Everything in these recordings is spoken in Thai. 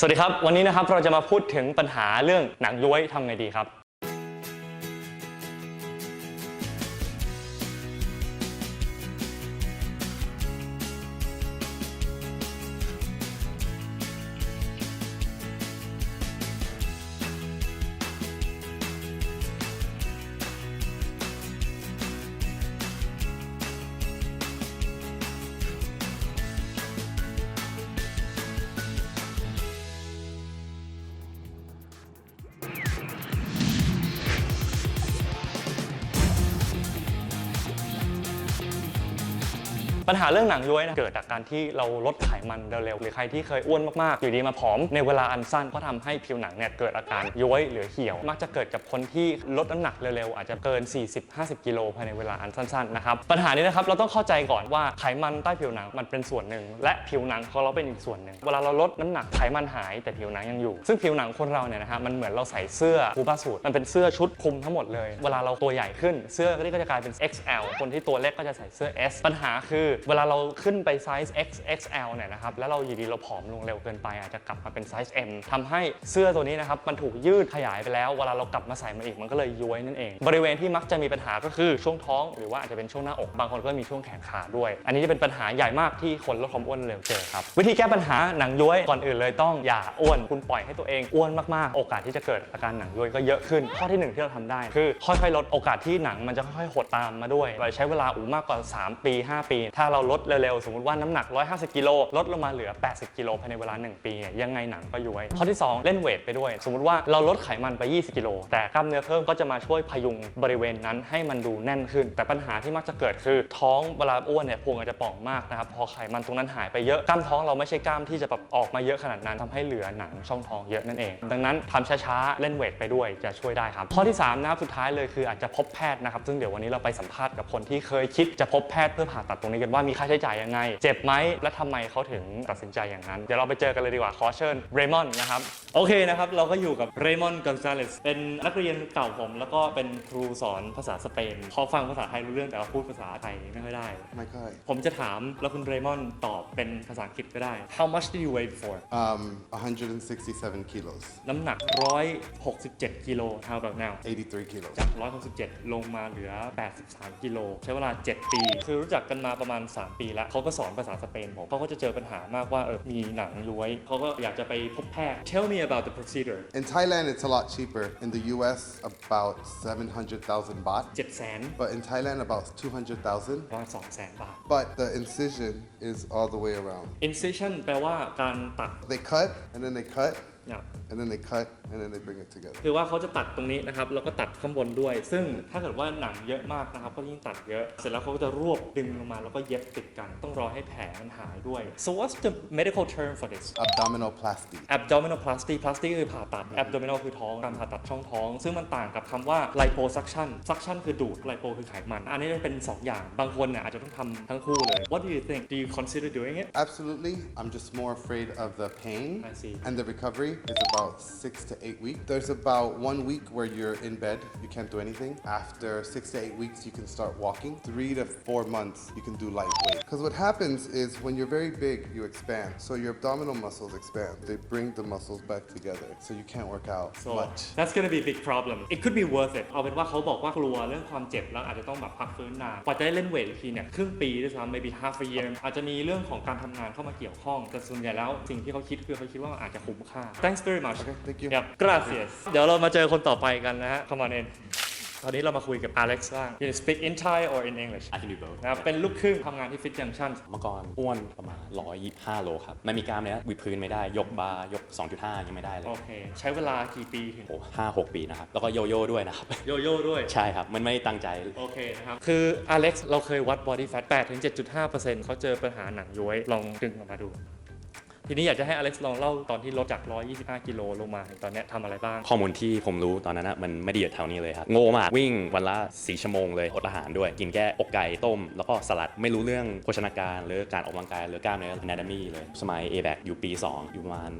สวัสดีครับ วันนี้นะครับเราจะมาพูดถึงปัญหาเรื่องหนังย้วยทำไงดีครับ ปัญหาเรื่องหนังย้วยนะเกิดจากการที่เราลดไขมันเร็วๆหรือใครที่เคยอ้วนมากๆ อยู่ดีมาผอมในเวลาอันสั้นก็ทำให้ผิวหนังเนี่ยเกิดอาการย้วยหรือเหี่ยว มักจะเกิดกับคนที่ลดน้ำหนักเร็วๆอาจจะเกิน 40-50 กิโลภายในเวลาอันสั้นๆนะครับปัญหานี้นะครับเราต้องเข้าใจก่อนว่าไขมันใต้ผิวหนังมันเป็นส่วนหนึ่ง และผิวหนังของเราเป็นอีกส่วนหนึ่งเวลาเราลดน้ำหนักไขมันหายแต่ผิวหนังยังอยู่ ซึ่งผิวหนังคนเราเนี่ยนะฮะมันเหมือนเราใส่เสื้อคูบาสูทมันเป็นเสื้อชุดคลุมทั้งหมดเลย เวลาเราตัวใหญ่ขึ้นเสื้อก็จะกลายเป็น XL คนที่ตัวเล็กก็จะใส่เสื้อ S ปัญหาคือเวลาเราขึ้นไปไซส์ XXL เนี่ยนะครับแล้วเราอยู่ดีเราผอมลงเร็วเกินไป อาจจะกลับมาเป็นไซส์ M ทำให้เสื้อตัวนี้นะครับมันถูกยืดขยายไปแล้ว เวลาเรากลับมาใส่มันอีกมันก็เลยย้วยนั่นเอง บริเวณที่มักจะมีปัญหาก็คือช่วงท้อง หรือว่าอาจจะเป็นช่วงหน้าอกบางคนก็มีช่วงแขนขาด้วย อันนี้จะเป็นปัญหาใหญ่มากที่คนลดความอ้วนเร็วเจอครับวิธีแก้ปัญหาหนังย้วยก่อนอื่นเลยต้องอย่าอ้วนคุณปล่อยให้ตัวเองอ้วนมากๆ โอกาสที่จะเกิดอาการหนังย้วยก็เยอะขึ้น ข้อที่หนึ่งที่เราทำได้ คือค่อยๆลดโอกาสที่หนังมันจะค่อยๆหดตามมาด้วยเราใช้เวลาอูมากกว่า 3 ปี 5 ปี ถ้าเราลดเร็วๆ สมมติว่าน้ำหนัก 150 กิโลลดลงมาเหลือ 80 กิโลภายในเวลา 1 ปีเนี่ยยังไงหนังก็ย้วยข้อที่ 2 เล่นเวทไปด้วย สมมติว่าเราลดไขมันไป 20 กิโลแต่กล้ามเนื้อเพิ่มก็จะมาช่วยพยุงบริเวณนั้นให้มันดูแน่นขึ้น แต่ปัญหาที่มักจะเกิดคือท้องเวลาอ้วนเนี่ยพุงอาจจะป่องมากนะครับพอไขมันตรงนั้นหายไปเยอะกล้ามท้องเราไม่ใช่กล้ามที่จะแบบออกมาเยอะขนาดนั้นทำให้เหลือหนังช่องท้องเยอะนั่นเอง ดังนั้นทำช้าๆเล่นเวทไปด้วยจะช่วยได้ครับข้อที่3นะครับสุดท้ายเลยคืออาจจะพบแพทย์นะครับซึ่งเดี๋ยววันนี้เราไปสัมภาษณ์กับคนที่เคยคิดจะพบแพทย์เพื่อผ่าตัดตรงนี้กันว่ามีค่าใช้จ่ายยังไง เจ็บไหมและทำไมเขาถึงตัดสินใจอย่างนั้น เดี๋ยวเราไปเจอกันเลยดีกว่าขอเชิญเรมอนนะครับโอเคนะครับเราก็อยู่กับเรมอนกอนซาเลสเป็นนักเรียนเก่าผม แล้วก็เป็นครูสอนภาษาสเปนพอฟังภาษาไทยรู้เรื่องแต่ว่าพูดภาษาไทยไม่ค่อยได้ไม่ค่อยผมจะถามแล้วคุณเรมอนตอบเป็นภาษาอังกฤษก็ได้ How much did you weigh before um 167 kilos น้ำหนัก 167 กิโล How about now 83 kilos จาก 167 ลงมาเหลือ 83 กิโล ใช้เวลา 7 ปี คือรู้จักกันมาประมาณ3 ปีแล้วเขาก็สอนภาษาสเปนผมเขาก็จะเจอปัญหามากว่าเออมีหนังย้วยเขาก็อยากจะไปพบแพทย์ Tell me about the procedure in Thailand it's a lot cheaper in the US about 700,000 baht 700,000 but in Thailand about 200,000ประมาณ200,000บาท but the incision is all the way around Incision แปลว่าการตัด they cut and then they cut เนี่ย and then they cut and then they bring it together คือว่าเขาจะตัดตรงนี้นะครับแล้วก็ตัดข้างบนด้วย ซึ่งถ้าเกิดว่าหนังเยอะมากนะครับก็ยิ่งตัดเยอะ เสร็จแล้วเขาก็จะรวบดึงลงมาแล้วก็เย็บติดกัน ต้องรอให้แผลมันหายด้วย so what's the medical term for this abdominoplasty abdominoplasty plasty คือผ่าตัด abdominal คือท้องการผ่าตัดช่องท้อง ซึ่งมันต่างกับคำว่า liposuction suction คือดูด lipo คือไขมัน อันนี้เป็น 2 อย่าง บางคนเนี่ยอาจจะต้องทำทั้งคู่เลย what do you think do you consider doing it absolutely I'm just more afraid of the pain I see. and the recovery is about six to eight weeks there's about one week where you're in bed you can't do anything after six to eight weeks you can start walking three to four months you can do light weight because what happens is when you're very big you expand so your abdominal muscles expand they bring the muscles back together so you can't work out so much that's gonna be a big problem it could be worth it เอาเป็นว่าเขาบอกว่ากลัวเรื่องความเจ็บแล้วอาจจะต้องแบบพักฟื้นนานกว่าจะได้เล่นเวทอีกทีเนี่ยครึ่งปีด้วยซ้ำ maybe half a year อาจจะมีเรื่องของการทำงานเข้ามาเกี่ยวข้อง แต่ส่วนใหญ่แล้วสิ่งที่เขาคิดคือเขาคิดว่ามันอาจจะคุ้มค่า thanks very much Okay, thank you. Yep, gracias เดี๋ยวเรามาเจอคนต่อไปกันนะฮะ come on in ตอนนี้เรามาคุยกับ Alex บ้าง you speak in Thai or in English I can do both นะครับเป็นลูกครึ่งทำงานที่ Fit Junction เมื่อก่อนอ้วนประมาณ 125 โลครับ ไม่มีกล้ามเนื้อวิดพื้นไม่ได้ ยกบาร์ยก 2.5 ยังไม่ได้เลยโอเค ใช้เวลากี่ปีถึงโอ้ห้าหกปีนะครับ แล้วก็โยโย่ด้วยนะครับ โยโย่ด้วย ใช่ครับ มันไม่ได้ตั้งใจ โอเคนะครับ คือ Alex เราเคยวัด body fat 8ถึง7.5%เขาเจอปัญหาหนังย้วย ลองดึงออกมาดู ทีนี้อยากจะให้ Alex ลองเล่าตอนที่ลดจาก 125 กิโลลงมาถึงตอนเนี้ยทำอะไรบ้าง ข้อมูลที่ผมรู้ตอนนั้นนะมันไม่ได้เยอะเท่านี้เลยครับ โง่มากวิ่งวันละ4ชั่วโมงเลยอดอาหารด้วย กินแค่อกไก่ต้ม แล้วก็สลัดไม่รู้เรื่องโภชนาการหรือการออกกำลังกายหรือกล้ามเนื้อ anatomy เลย สมัย a b a c อยู่ปี 2 อยู่ประมาณ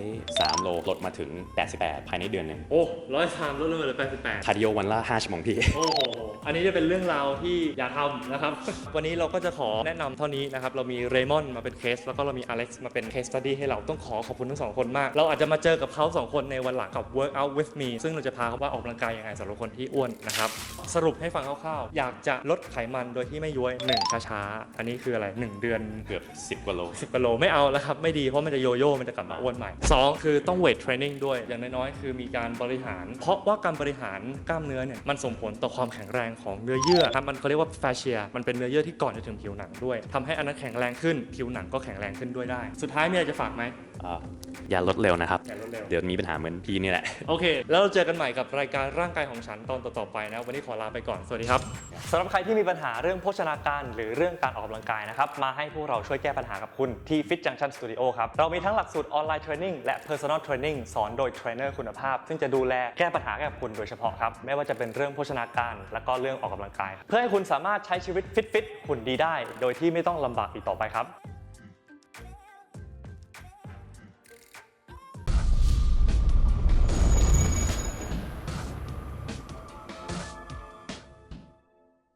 103 โลลดมาถึง 88 ภายในเดือนหนึ่งโอ้ร้อยสามลดลงมาเหลือ88 คาร์ดิโอวันละ5ชั่วโมงพี่ โอ้โห อันนี้จะเป็นเรื่องราวที่อย่าทำนะครับ วันนี้เราก็จะขอแนะนำเท่านี้นะครับ เรามีเรมอนมาเป็นเคส แล้วก็เรามีอเล็กซ์มาเป็นเคส case study ให้เราต้องขอขอบคุณทั้งสองคนมาก เราอาจจะมาเจอกับเขาสองคนในวันหลังกับ work out with me ซึ่งเราจะพาเขาว่าออกกำลังกายยังไงสำหรับคนที่อ้วนนะครับ สรุปให้ฟังคร่าวๆ อยากจะลดไขมันโดยที่ไม่ย้วยหนึ่งช้าๆ อันนี้คืออะไร 1 เดือน เกือบ 10กว่าโล 10กิโลไม่เอาแล้วครับไม่ดีเพราะมันจะโยโย่มันจะกลับมาอ้วนใหม่ 2 คือต้องเวทเทรนนิ่งด้วยอย่างน้อยๆคือมีการบริหาร เพราะว่าการบริหารกล้ามเนื้อเนี่ยมันส่งผลต่อความแข็งแรงของเนื้อเยื่อครับมันเขาเรียกว่าแฟชเชียมันเป็นเนื้อเยื่อที่ก่อนจะถึงผิวหนังด้วยทำให้อันนั้นแข็งแรงขึ้นผิวหนังก็แข็งแรงขึ้นด้วยได้ สุดท้ายมีอะไรจะฝากไหมอ่าอย่าลดเร็วนะครับ อย่าลดเร็ว เดี๋ยวมีปัญหาเหมือนพี่นี่แหละ โอเค แล้วเราเจอกันใหม่กับรายการร่างกายของฉันตอนต่อๆไปนะ วันนี้ขอลาไปก่อน สวัสดีครับ สำหรับใครที่มีปัญหาเรื่องโภชนาการ หรือเรื่องการออกกำลังกายนะครับ มาให้พวกเราช่วยแก้ปัญหากับคุณที่ Fit Junction Studio ครับ เรามีทั้งหลักสูตรออนไลน์เทรนนิ่งและ Personal Training สอนโดยเทรนเนอร์คุณภาพ ซึ่งจะดูแลแก้ปัญหาให้กับคุณโดยเฉพาะครับ ไม่ว่าจะเป็นเรื่องโภชนาการ และก็เรื่องออกกำลังกาย เพื่อให้คุณสามารถใช้ชีวิตฟิตๆหุ่นดีได้ โดยที่ไม่ต้องลำบากอีกต่อไปครับ